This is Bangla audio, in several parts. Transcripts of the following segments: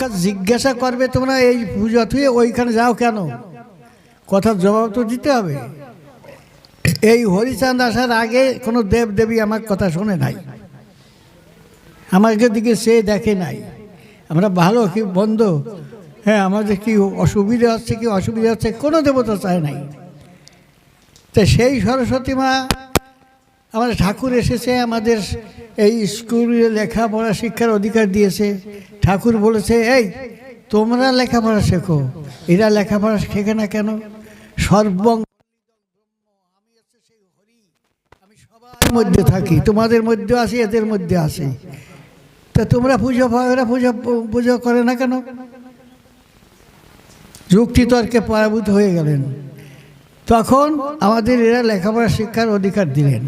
কাছে জিজ্ঞাসা করবে তোমরা এই পুজো থুয়ে ওইখানে যাও কেন? কথার জবাব তো দিতে হবে। এই হরিচাঁদ আসার আগে কোনো দেব দেবী আমার কথা শোনে নাই। আমাকে দিকে সে দেখে নাই। আমরা ভালো কি বন্ধ? হ্যাঁ আমাদের কি অসুবিধা হচ্ছে কি অসুবিধা হচ্ছে কোনো দেবতা চায় নাই। তো সেই সরস্বতী মা আমাদের ঠাকুর এসেছে, আমাদের এই স্কুলে লেখাপড়া শিক্ষার অধিকার দিয়েছে। ঠাকুর বলেছে, এই, তোমরা লেখাপড়া শেখো। এরা লেখাপড়া শেখে না কেন? সর্বং মধ্যে থাকি, তোমাদের মধ্যে আছি এদের মধ্যে আছি তা তোমরা পুজো এরা পুজো পুজো করে না কেন? যুক্তি তর্কে পরাভূত হয়ে গেলেন। তখন আমাদের এরা লেখাপড়া শিক্ষার অধিকার দিলেন।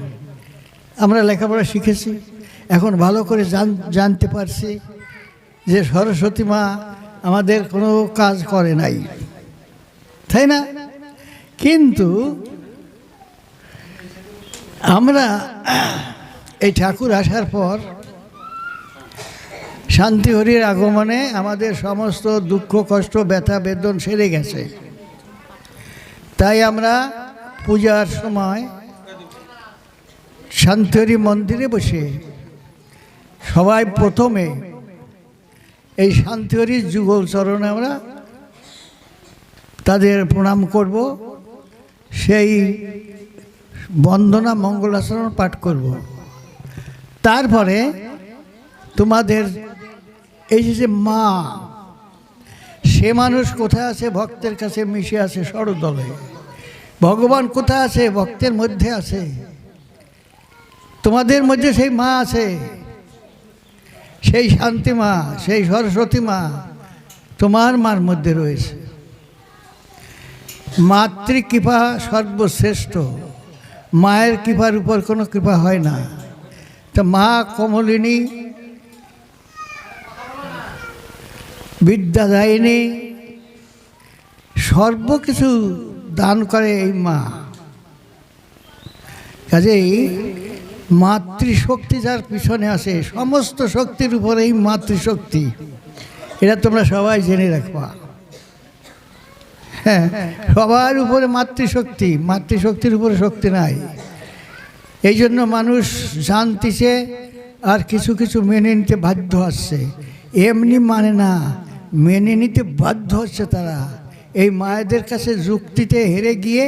আমরা লেখাপড়া শিখেছি, এখন ভালো করে জান, জানতে পারছি। যে সরস্বতী মা আমাদের কোনো কাজ করে নাই। তাই না? কিন্তু আমরা এই ঠাকুর আসার পর শান্তি হরির আগমনে আমাদের সমস্ত দুঃখ, কষ্ট, ব্যথা, বেদন সেরে গেছে। তাই আমরা পূজার সময় শান্তিহরি মন্দিরে বসে সবাই প্রথমে এই শান্তিহরির যুগল চরণে আমরা তাদের প্রণাম করব, সেই বন্দনা মঙ্গলাচরণ পাঠ করব। তারপরে তোমাদের এই যে যে মা, সে মানুষ কোথায় আছে? ভক্তের কাছে মিশে আছে সরদলে ভগবান কোথায় আছে? ভক্তের মধ্যে আছে। তোমাদের মধ্যে সেই মা আছে। সেই শান্তি মা, সেই সরস্বতী মা তোমার মার মধ্যে রয়েছে। মাতৃকৃপা সর্বশ্রেষ্ঠ, মায়ের কৃপার উপর কোনো কৃপা হয় না। তো মা কমলিনী বিদ্যা বিদ্যাদায়িনী সর্বকিছু দান করে এই মা। কাজেই মাতৃশক্তি যার পিছনে আসে, সমস্ত শক্তির উপরে এই মাতৃশক্তি। এটা তোমরা সবাই জেনে রাখবা। হ্যাঁ সবার উপরে মাতৃশক্তি, মাতৃশক্তির উপরে শক্তি নাই। এই জন্য মানুষ জানতিছে আর কিছু কিছু মেনে নিতে বাধ্য হচ্ছে। এমনি মানে না, মেনে নিতে বাধ্য হচ্ছে তারা। এই মায়েদের কাছে যুক্তিতে হেরে গিয়ে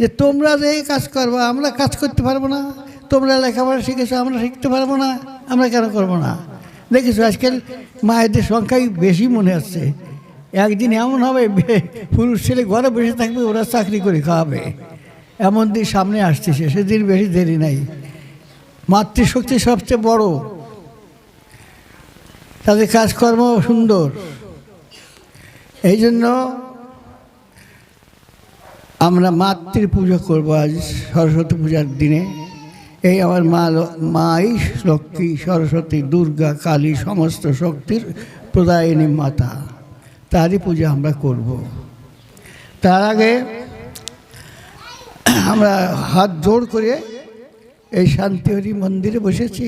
যে তোমরা যে কাজ করবা, আমরা কাজ করতে পারব না। তোমরা লেখাপড়া শিখেছো, আমরা শিখতে পারব না, আমরা কেন করব না? দেখেছ, আজকাল মায়েদের সংখ্যাই বেশি মনে হচ্ছে। একদিন এমন হবে পুরুষ ছেলে ঘরে বসে থাকবে, ওরা চাকরি করে খাওয়াবে। এমন দিন সামনে আসতেছে সেদিন বেশি দেরি নাই। মাতৃশক্তি সবচেয়ে বড়। তাদের কাজকর্ম সুন্দর। এই জন্য আমরা মাতৃ পুজো করব আজ, সরস্বতী পূজার দিনে। এই আমার মা মাই লক্ষ্মী সরস্বতী, দুর্গা, কালী, সমস্ত শক্তির প্রদায়িনী মাতা। তারই পূজা আমরা করব। তার আগে আমরা হাত জোড় করে এই শান্তিহরি মন্দিরে বসেছি।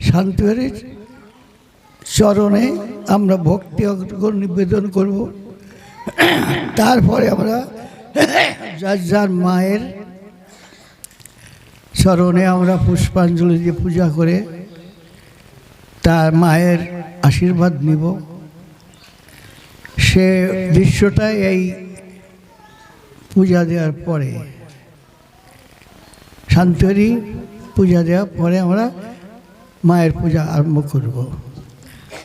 শান্তিহরির চরণে আমরা ভক্তি নিবেদন করব। তারপরে আমরা যার যার মায়ের চরণে আমরা পুষ্পাঞ্জলি দিয়ে পূজা করে তার মায়ের আশীর্বাদ নিব। সে দৃশ্যটা এই পূজা দেওয়ার পরে শান্তরি পূজা দেওয়ার পরে আমরা মায়ের পূজা আরম্ভ করব।